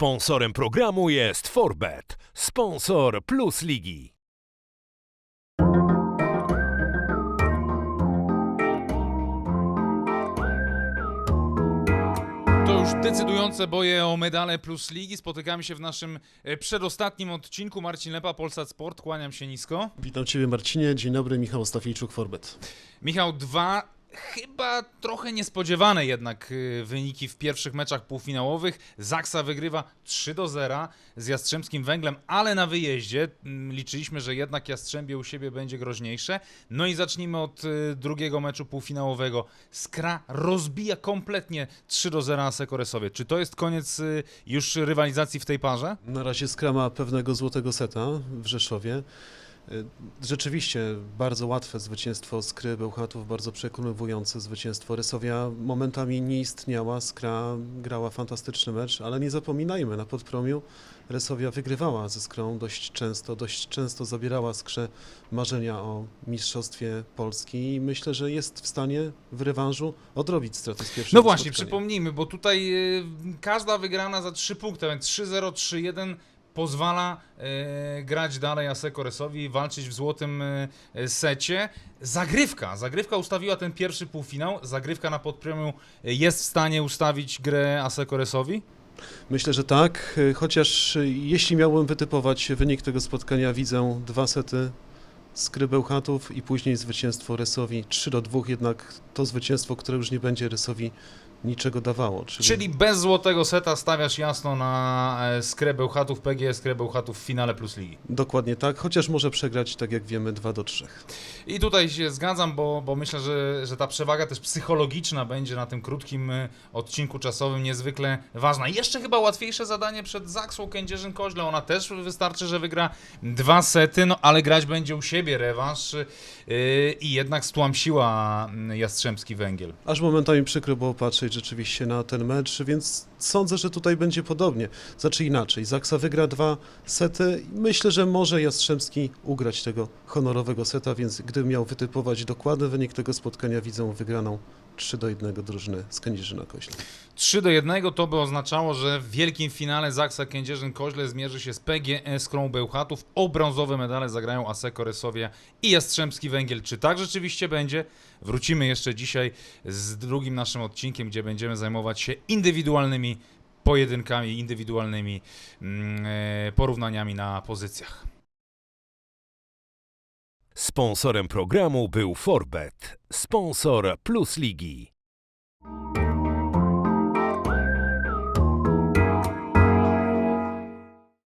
Sponsorem programu jest Forbet, sponsor Plus Ligi. To już decydujące boje o medale plus ligi. Spotykamy się w naszym e, przedostatnim odcinku. Marcin Lepa, Polsat Sport. Kłaniam się nisko. Witam Ciebie Marcinie, dzień dobry, Michał Stafiejczuk, Forbet. Michał, dwa chyba trochę niespodziewane jednak y, wyniki w pierwszych meczach półfinałowych. Zaksa wygrywa 3 do 0 z Jastrzębskim Węglem, ale na wyjeździe mm, liczyliśmy, że jednak Jastrzębie u siebie będzie groźniejsze. No i zacznijmy od y, drugiego meczu półfinałowego. Skra rozbija kompletnie 3 do 0 Asekoresowie. Czy to jest koniec y, już rywalizacji w tej parze? Na razie skrama pewnego złotego seta w Rzeszowie. Y, Rzeczywiście bardzo łatwe zwycięstwo Skry Bełchatów, bardzo przekonywujące zwycięstwo. Rysowia momentami nie istniała, Skra grała fantastyczny mecz, ale nie zapominajmy, na Podpromiu Rysowia wygrywała ze Skrą dość często, dość często zabierała Skrze marzenia o mistrzostwie Polski i myślę, że jest w stanie w rewanżu odrobić straty z pierwszego No właśnie, spotkania. przypomnijmy, bo tutaj y, każda wygrana za 3 punkty, a więc 3-0, 3-1 pozwala y, grać dalej Asekoresowi, walczyć w złotym y, secie. Zagrywka, zagrywka ustawiła ten pierwszy półfinał, zagrywka na podpremiu jest w stanie ustawić grę Asekoresowi? Myślę, że tak, y, chociaż y, jeśli miałbym wytypować wynik tego spotkania, widzę dwa sety Skry Bełchatów i później zwycięstwo Rysowi 3 do 2, jednak to zwycięstwo, które już nie będzie Rysowi niczego dawało. Czyli, Czyli bez złotego seta stawiasz jasno na e, Skrę Bełchatów, PGS Skrę Bełchatów w finale plus ligi. Dokładnie tak, chociaż może przegrać, tak jak wiemy, 2 do 3. I tutaj się zgadzam, bo, bo myślę, że, że ta przewaga też psychologiczna będzie na tym krótkim y, odcinku czasowym niezwykle ważna. I jeszcze chyba łatwiejsze zadanie przed Zaksą Kędzierzyn-Koźle. Ona też wystarczy, że wygra dwa sety, no ale grać będzie u siebie rewanż yy, i jednak stłamsiła Jastrzębski Węgiel. Aż momentami przykro było patrzeć rzeczywiście na ten mecz, więc sądzę, że tutaj będzie podobnie. Znaczy inaczej, Zaksa wygra dwa sety i myślę, że może Jastrzębski ugrać tego honorowego seta, więc gdybym miał wytypować dokładny wynik tego spotkania, widzę wygraną 3 do 1 drużyny z Kędzierzyna Koźle. 3 do 1 to by oznaczało, że w wielkim finale Zaksa Kędzierzyn-Koźle zmierzy się z PGS Krą Bełchatów. O brązowe medale zagrają Aseko Resowia i Jastrzębski Węgiel. Czy tak rzeczywiście będzie? Wrócimy jeszcze dzisiaj z drugim naszym odcinkiem, gdzie będziemy zajmować się indywidualnymi pojedynkami, indywidualnymi mm, e, porównaniami na pozycjach. Sponsorem programu był Forbet, sponsor Plus Ligi.